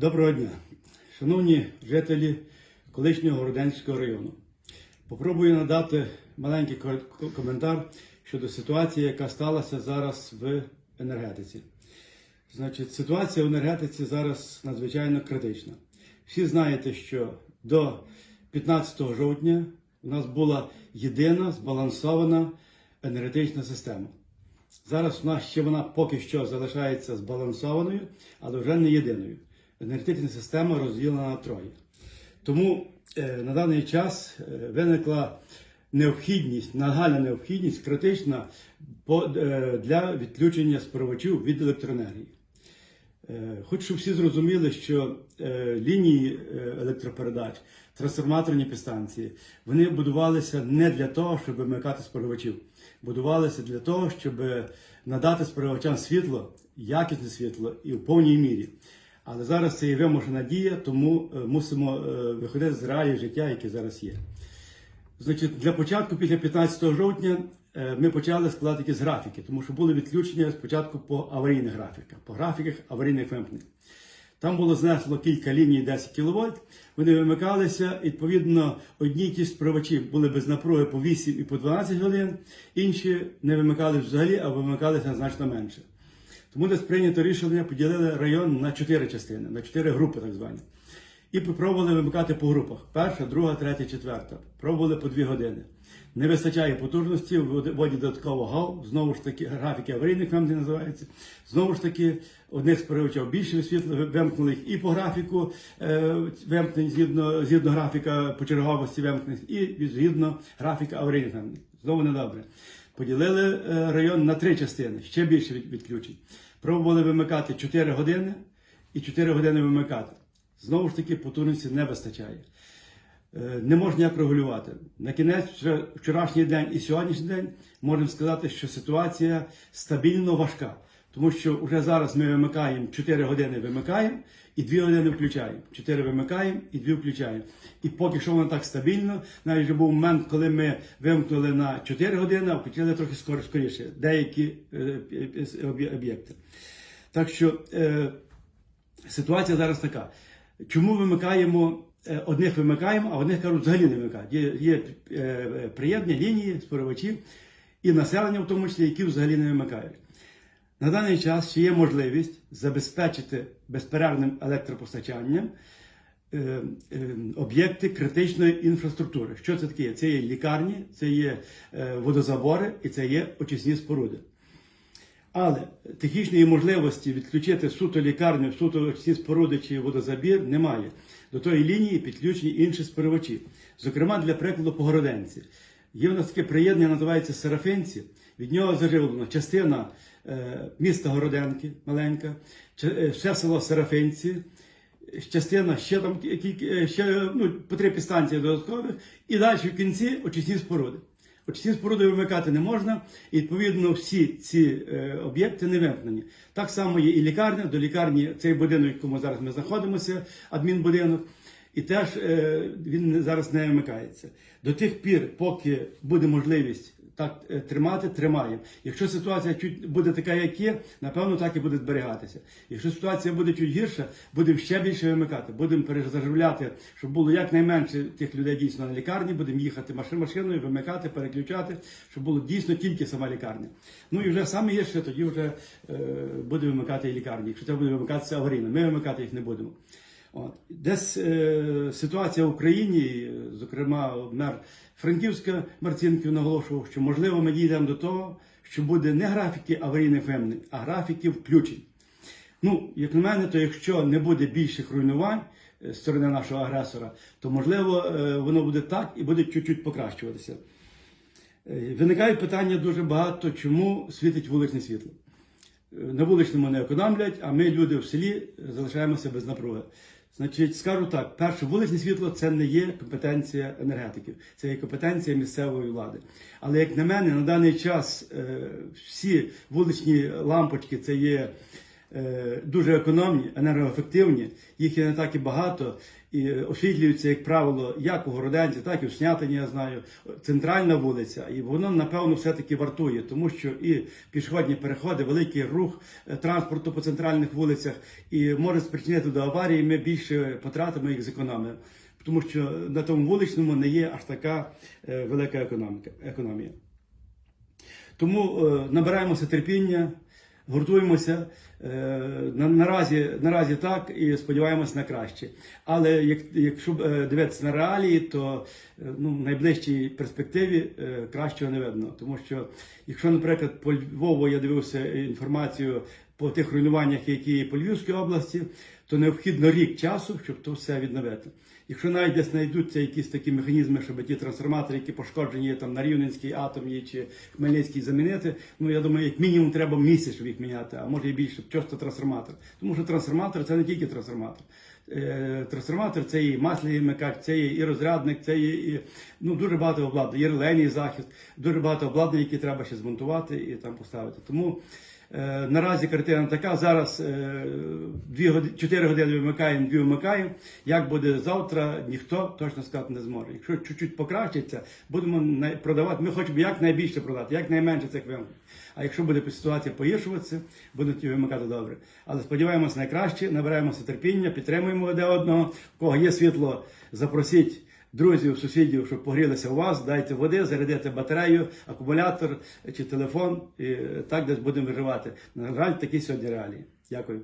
Доброго дня, шановні жителі колишнього Городенського району. Попробую надати маленький ко- коментар щодо ситуації, яка сталася зараз в енергетиці. Значить, ситуація в енергетиці зараз надзвичайно критична. Всі знаєте, що до 15 жовтня у нас була єдина збалансована енергетична система. Зараз у нас ще вона поки що залишається збалансованою, але вже не єдиною. Енергетична система розділена на троє. Тому е, на даний час е, виникла необхідність, нагальна необхідність критична е, для відключення споживачів від електроенергії. Хочу, щоб всі зрозуміли, що лінії електропередач, трансформаторні підстанції, вони будувалися не для того, щоб вимикати споживачів. Будувалися для того, щоб надати споживачам світло, якісне світло і в повній мірі. Але зараз це є вимушена дія, тому е, мусимо е, виходити з реалій життя, які зараз є. Значить, для початку, після 15 жовтня, е, ми почали складати якісь графіки, тому що були відключення спочатку по аварійних графіках, по графіках аварійних вимкнень. Там було знесло кілька ліній 10 кВт, вони вимикалися, відповідно, одні ті споживачі були без напруги по 8 і по 12 годин, інші не вимикалися взагалі, а вимикалися значно менше. Тому десь прийнято рішення, поділили район на чотири частини, на чотири групи так звані. І попробували вимикати по групах. Перша, друга, третя, четверта. Пробували по дві години. Не вистачає потужності, вводять додатково гал, знову ж таки, графіки аварійних вимкнень називаються. Знову ж таки, одних споживачів більше світло, вимкнули їх і по графіку е, вимкнень, згідно, згідно графіка по черговості вимкнень, і згідно графіка аварійних вимкнень. Знову недобре. Поділили е, район на три частини, ще більше від- відключень. Пробували вимикати 4 години і 4 години вимикати. Знову ж таки, потужності не вистачає. Е, Не можна ніяк регулювати. На кінець вчорашній день і сьогоднішній день можемо сказати, що ситуація стабільно важка. Тому що вже зараз ми вимикаємо 4 години вимикаємо і 2 години включаємо. 4 вимикаємо і 2 включаємо. І поки що воно так стабільно, навіть вже був момент, коли ми вимкнули на 4 години, а включили трохи скор- скоріше деякі е, е, об'є- об'єкти. Так що е, ситуація зараз така. Чому вимикаємо, е, одних вимикаємо, а одних кажуть, взагалі не вимикають. Є, є е, приєднані лінії споживачів і населення, в тому числі, які взагалі не вимикають. На даний час ще є можливість забезпечити безперервним електропостачанням е, е, об'єкти критичної інфраструктури. Що це таке? Це є лікарні, це є е, водозабори і це є очисні споруди. Але технічної можливості відключити суто лікарню, суто очисні споруди чи водозабір немає. До тої лінії підключені інші споживачі. Зокрема, для прикладу по Городенці. Є в нас таке приєднання, називається Серафинці. Від нього заживлена частина е, міста Городенки, маленька, е, ще село Серафинці, частина ще там е, ще ну, по три підстанції додаткових, і далі в кінці очисні споруди. Очисні споруди вимикати не можна, і відповідно всі ці е, об'єкти не вимкнені. Так само є і лікарня, до лікарні цей будинок, в якому зараз ми знаходимося, адмінбудинок, і теж е, він зараз не вимикається. До тих пір, поки буде можливість так е, тримати, тримаємо. Якщо ситуація чуть буде така, як є, напевно, так і буде зберігатися. Якщо ситуація буде чуть гірша, будемо ще більше вимикати, будемо перезаживляти, щоб було якнайменше тих людей дійсно на лікарні, будемо їхати машин машиною, вимикати, переключати, щоб було дійсно тільки сама лікарня. Ну і вже саме гірше, тоді вже е, буде вимикати і лікарні. Якщо це буде вимикатися аварійно, ми вимикати їх не будемо. От. Десь е, ситуація в Україні, зокрема, мер Франківська Марцінків наголошував, що можливо ми дійдемо до того, що буде не графіки аварійних вимкнень, а графіки включень. Ну, як на мене, то якщо не буде більших руйнувань е, з сторони нашого агресора, то можливо е, воно буде так і буде чуть-чуть покращуватися. Е, Виникають питання дуже багато, чому світить вуличне світло. На вуличному не економлять, а ми, люди в селі, залишаємося без напруги. Значить, скажу так: перше, вуличне світло це не є компетенція енергетиків, це є компетенція місцевої влади. Але як на мене, на даний час е, всі вуличні лампочки це є е, дуже економні, енергоефективні, їх є не так і багато, і освітлюються, як правило, як у Городенці, так і в Снятині, я знаю, центральна вулиця. І воно, напевно, все-таки вартує, тому що і пішохідні переходи, великий рух е, транспорту по центральних вулицях і може спричинити до аварії, ми більше потратимо їх зекономимо. Тому що на тому вуличному не є аж така е, велика економіка, економія. Тому е, набираємося терпіння, гуртуємося. Е, на, наразі, наразі так і сподіваємося на краще. Але як, якщо е, дивитися на реалії, то е, ну, в найближчій перспективі кращого не видно. Тому що, якщо, наприклад, по Львову я дивився інформацію по тих руйнуваннях, які є по Львівській області, то необхідно рік часу, щоб то все відновити. Якщо навіть десь знайдуться якісь такі механізми, щоб ті трансформатори, які пошкоджені там на Рівненській атомній чи Хмельницькій замінити, ну я думаю, як мінімум треба місяць, щоб їх міняти, а може і більше, просто трансформатор. Тому що трансформатор це не тільки трансформатор. Е, Трансформатор це і масляний вмикач, це є і розрядник, це є і ну дуже багато обладнань, є релейний захист, дуже багато обладнань, які треба ще змонтувати і там поставити. Тому Наразі картина така. Зараз е, дві години, 4 години вимикаємо, дві вимикаємо. Як буде завтра, ніхто точно сказати не зможе. Якщо чуть-чуть покращиться, будемо продавати. Ми хочемо якнайбільше продати, якнайменше цих вимкнень. А якщо буде ситуація погіршуватися, будуть вимикати добре. Але сподіваємося найкраще, набираємося терпіння, підтримуємо один одного. В кого є світло, запросіть друзів, сусідів, щоб погрілися у вас, дайте води, зарядити батарею, акумулятор чи телефон, і так десь будемо виживати. На жаль, такі сьогодні реалії. Дякую.